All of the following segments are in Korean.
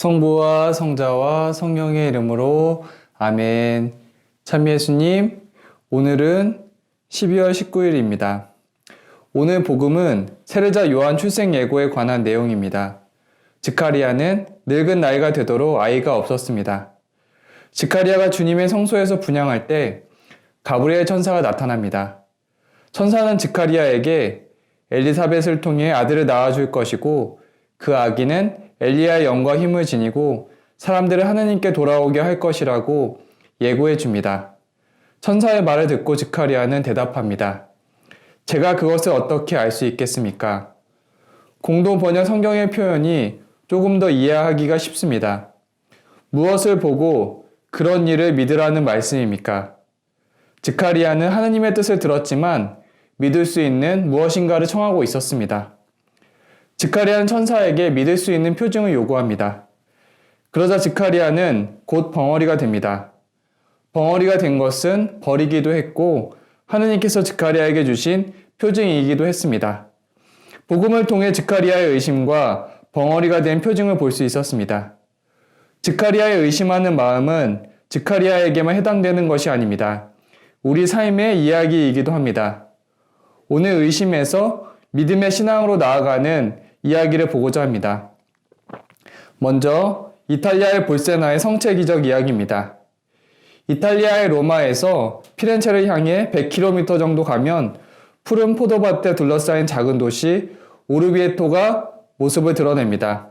성부와 성자와 성령의 이름으로 아멘. 참 예수님, 오늘은 12월 19일입니다. 오늘 복음은 세례자 요한 출생 예고에 관한 내용입니다. 지카리아는 늙은 나이가 되도록 아이가 없었습니다. 지카리아가 주님의 성소에서 분양할 때 가브리엘 천사가 나타납니다. 천사는 지카리아에게 엘리사벳을 통해 아들을 낳아줄 것이고 그 아기는 엘리야의 영과 힘을 지니고 사람들을 하나님께 돌아오게 할 것이라고 예고해 줍니다. 천사의 말을 듣고 지카리아는 대답합니다. 제가 그것을 어떻게 알 수 있겠습니까? 공동 번역 성경의 표현이 조금 더 이해하기가 쉽습니다. 무엇을 보고 그런 일을 믿으라는 말씀입니까? 지카리아는 하나님의 뜻을 들었지만 믿을 수 있는 무엇인가를 청하고 있었습니다. 지카리아는 천사에게 믿을 수 있는 표징을 요구합니다. 그러자 지카리아는 곧 벙어리가 됩니다. 벙어리가 된 것은 버리기도 했고 하느님께서 지카리아에게 주신 표징이기도 했습니다. 복음을 통해 지카리아의 의심과 벙어리가 된 표징을 볼 수 있었습니다. 지카리아의 의심하는 마음은 지카리아에게만 해당되는 것이 아닙니다. 우리 삶의 이야기이기도 합니다. 오늘 의심에서 믿음의 신앙으로 나아가는 이야기를 보고자 합니다. 먼저 이탈리아의 볼세나의 성체 기적 이야기입니다. 이탈리아의 로마에서 피렌체를 향해 100km 정도 가면 푸른 포도밭에 둘러싸인 작은 도시 오르비에토가 모습을 드러냅니다.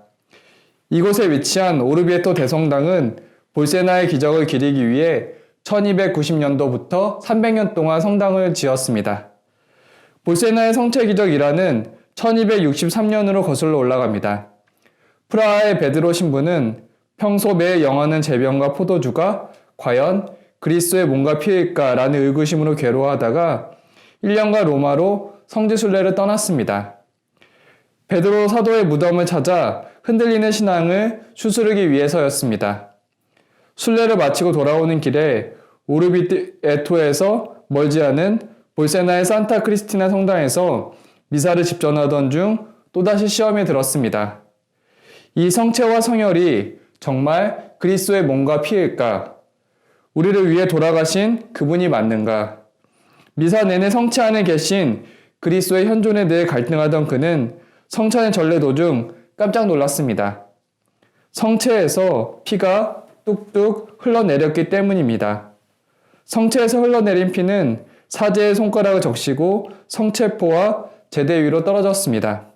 이곳에 위치한 오르비에토 대성당은 볼세나의 기적을 기리기 위해 1290년도부터 300년 동안 성당을 지었습니다. 볼세나의 성체 기적이라는 1263년으로 거슬러 올라갑니다. 프라하의 베드로 신부는 평소 매일 영하는 재병과 포도주가 과연 그리스도의 뭔가 피해일까라는 의구심으로 괴로워하다가 1년간 로마로 성지순례를 떠났습니다. 베드로 사도의 무덤을 찾아 흔들리는 신앙을 추스르기 위해서였습니다. 순례를 마치고 돌아오는 길에 오르비에토에서 멀지 않은 볼세나의 산타 크리스티나 성당에서 미사를 집전하던 중 또다시 시험에 들었습니다. 이 성체와 성혈이 정말 그리스도의 몸과 피일까? 우리를 위해 돌아가신 그분이 맞는가? 미사 내내 성체 안에 계신 그리스도의 현존에 대해 갈등하던 그는 성찬의 전례 도중 깜짝 놀랐습니다. 성체에서 피가 뚝뚝 흘러내렸기 때문입니다. 성체에서 흘러내린 피는 사제의 손가락을 적시고 성체포와 제대 위로 떨어졌습니다.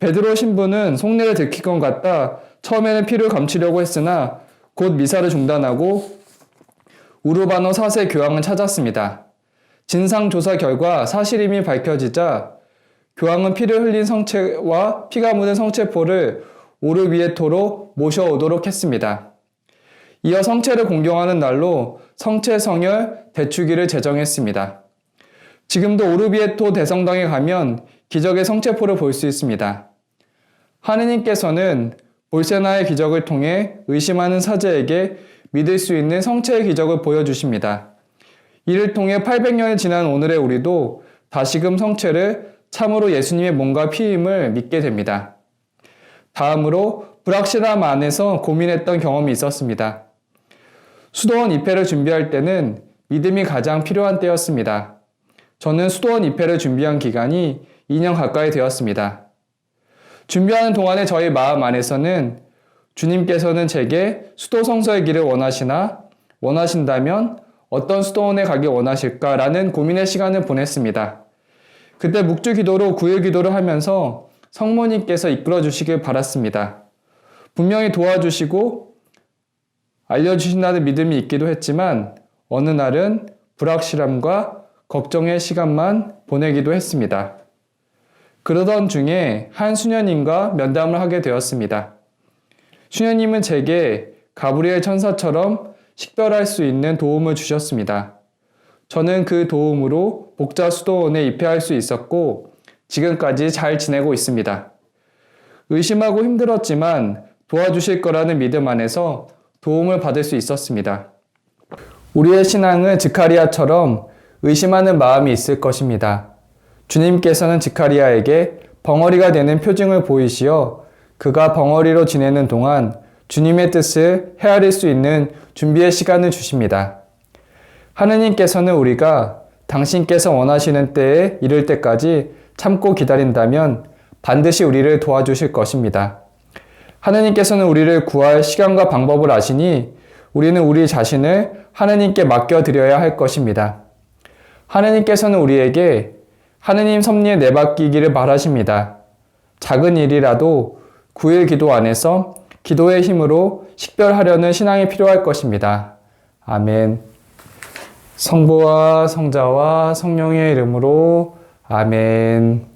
베드로 신부는 속내를 들킨 것 같다 처음에는 피를 감추려고 했으나 곧 미사를 중단하고 우르바노 4세 교황을 찾았습니다. 진상조사 결과 사실임이 밝혀지자 교황은 피를 흘린 성체와 피가 묻은 성체포를 오르비에토로 모셔오도록 했습니다. 이어 성체를 공경하는 날로 성체 성혈 대축일을 제정했습니다. 지금도 오르비에토 대성당에 가면 기적의 성체포를 볼 수 있습니다. 하느님께서는 볼세나의 기적을 통해 의심하는 사제에게 믿을 수 있는 성체의 기적을 보여주십니다. 이를 통해 800년이 지난 오늘의 우리도 다시금 성체를 참으로 예수님의 몸과 피임을 믿게 됩니다. 다음으로 불확실함 안에서 고민했던 경험이 있었습니다. 수도원 입회를 준비할 때는 믿음이 가장 필요한 때였습니다. 저는 수도원 입회를 준비한 기간이 2년 가까이 되었습니다. 준비하는 동안에 저희 마음 안에서는 주님께서는 제게 수도 성서의 길을 원하시나 원하신다면 어떤 수도원에 가기 원하실까라는 고민의 시간을 보냈습니다. 그때 묵주 기도로 구일 기도를 하면서 성모님께서 이끌어 주시길 바랐습니다. 분명히 도와주시고 알려주신다는 믿음이 있기도 했지만 어느 날은 불확실함과 걱정의 시간만 보내기도 했습니다. 그러던 중에 한 수녀님과 면담을 하게 되었습니다. 수녀님은 제게 가브리엘 천사처럼 식별할 수 있는 도움을 주셨습니다. 저는 그 도움으로 복자 수도원에 입회할 수 있었고 지금까지 잘 지내고 있습니다. 의심하고 힘들었지만 도와주실 거라는 믿음 안에서 도움을 받을 수 있었습니다. 우리의 신앙은 지카리아처럼 의심하는 마음이 있을 것입니다. 주님께서는 지카리아에게 벙어리가 되는 표징을 보이시어 그가 벙어리로 지내는 동안 주님의 뜻을 헤아릴 수 있는 준비의 시간을 주십니다. 하느님께서는 우리가 당신께서 원하시는 때에 이를 때까지 참고 기다린다면 반드시 우리를 도와주실 것입니다. 하느님께서는 우리를 구할 시간과 방법을 아시니 우리는 우리 자신을 하느님께 맡겨드려야 할 것입니다. 하느님께서는 우리에게 하느님 섭리에 내맡기기를 바라십니다. 작은 일이라도 9일 기도 안에서 기도의 힘으로 식별하려는 신앙이 필요할 것입니다. 아멘. 성부와 성자와 성령의 이름으로 아멘.